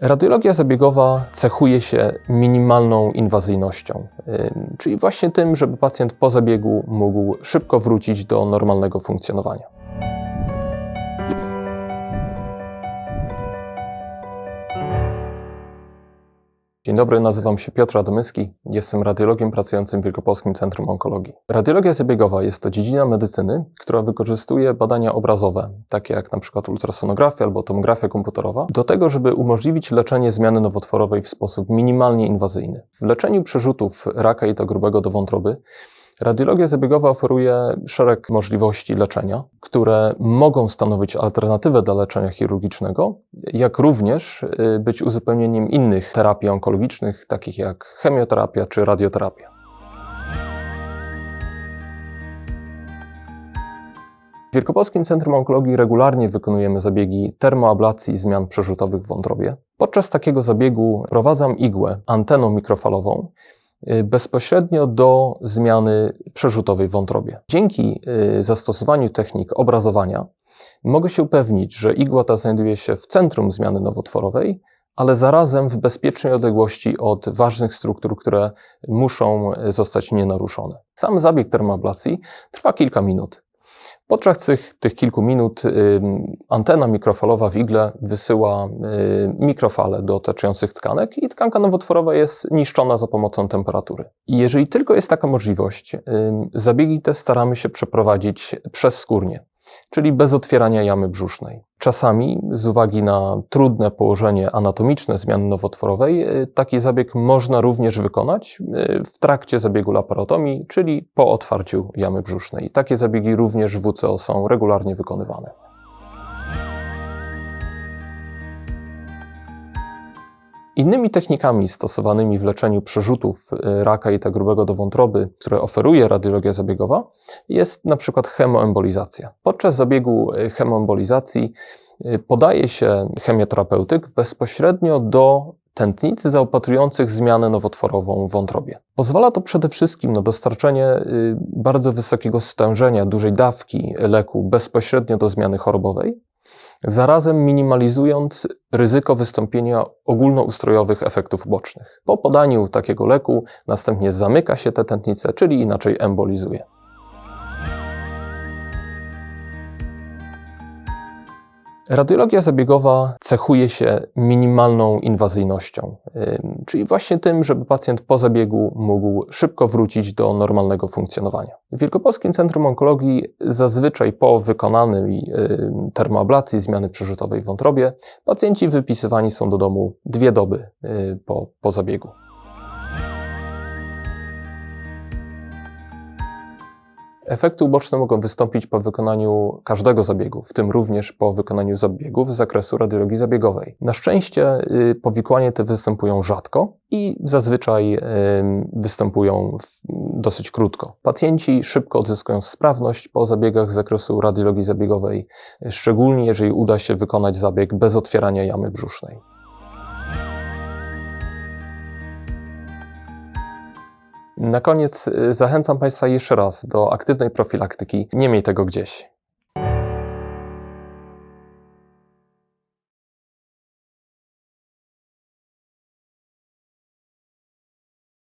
Radiologia zabiegowa cechuje się minimalną inwazyjnością, czyli właśnie tym, żeby pacjent po zabiegu mógł szybko wrócić do normalnego funkcjonowania. Dzień dobry, nazywam się Piotr Adamyski, jestem radiologiem pracującym w Wielkopolskim Centrum Onkologii. Radiologia zabiegowa jest to dziedzina medycyny, która wykorzystuje badania obrazowe, takie jak przykład ultrasonografia albo tomografia komputerowa, do tego, żeby umożliwić leczenie zmiany nowotworowej w sposób minimalnie inwazyjny. W leczeniu przerzutów raka i to grubego do wątroby Radiologia zabiegowa oferuje szereg możliwości leczenia, które mogą stanowić alternatywę dla leczenia chirurgicznego, jak również y, być uzupełnieniem innych terapii onkologicznych, takich jak chemioterapia czy radioterapia. W Wielkopolskim Centrum Onkologii regularnie wykonujemy zabiegi termoablacji zmian przerzutowych w wątrobie. Podczas takiego zabiegu prowadzam igłę anteną mikrofalową, bezpośrednio do zmiany przerzutowej w wątrobie. Dzięki y, zastosowaniu technik obrazowania mogę się upewnić, że igła ta znajduje się w centrum zmiany nowotworowej, ale zarazem w bezpiecznej odległości od ważnych struktur, które muszą y, zostać nienaruszone. Sam zabieg termoablacji trwa kilka minut. Podczas tych, tych kilku minut y, antena mikrofalowa w igle wysyła y, mikrofale do otaczających tkanek i tkanka nowotworowa jest niszczona za pomocą temperatury. I jeżeli tylko jest taka możliwość, y, zabiegi te staramy się przeprowadzić przezskórnie, czyli bez otwierania jamy brzusznej. Czasami, z uwagi na trudne położenie anatomiczne zmiany nowotworowej, y, taki zabieg można również wykonać y, w trakcie zabiegu laparotomii, czyli po otwarciu jamy brzusznej. Takie zabiegi również w WCO są regularnie wykonywane. Innymi technikami stosowanymi w leczeniu przerzutów y, raka i grubego do wątroby, które oferuje radiologia zabiegowa, jest na przykład chemoembolizacja. Podczas zabiegu y, chemoembolizacji y, podaje się chemioterapeutyk bezpośrednio do tętnicy zaopatrujących zmianę nowotworową w wątrobie. Pozwala to przede wszystkim na dostarczenie bardzo wysokiego stężenia, dużej dawki leku bezpośrednio do zmiany chorobowej, zarazem minimalizując ryzyko wystąpienia ogólnoustrojowych efektów ubocznych. Po podaniu takiego leku następnie zamyka się tę tętnicę, czyli inaczej embolizuje. Radiologia zabiegowa cechuje się minimalną inwazyjnością, czyli właśnie tym, żeby pacjent po zabiegu mógł szybko wrócić do normalnego funkcjonowania. W Wielkopolskim Centrum Onkologii zazwyczaj po wykonanej termoablacji zmiany przerzutowej w wątrobie pacjenci wypisywani są do domu dwie doby y, po, po zabiegu. Efekty uboczne mogą wystąpić po wykonaniu każdego zabiegu, w tym również po wykonaniu zabiegów z zakresu radiologii zabiegowej. Na szczęście y, powikłania te występują rzadko i zazwyczaj y, występują dosyć krótko. Pacjenci szybko odzyskują sprawność po zabiegach z zakresu radiologii zabiegowej, szczególnie jeżeli uda się wykonać zabieg bez otwierania jamy brzusznej. Na koniec y, zachęcam Państwa jeszcze raz do aktywnej profilaktyki. Nie miej tego gdzieś.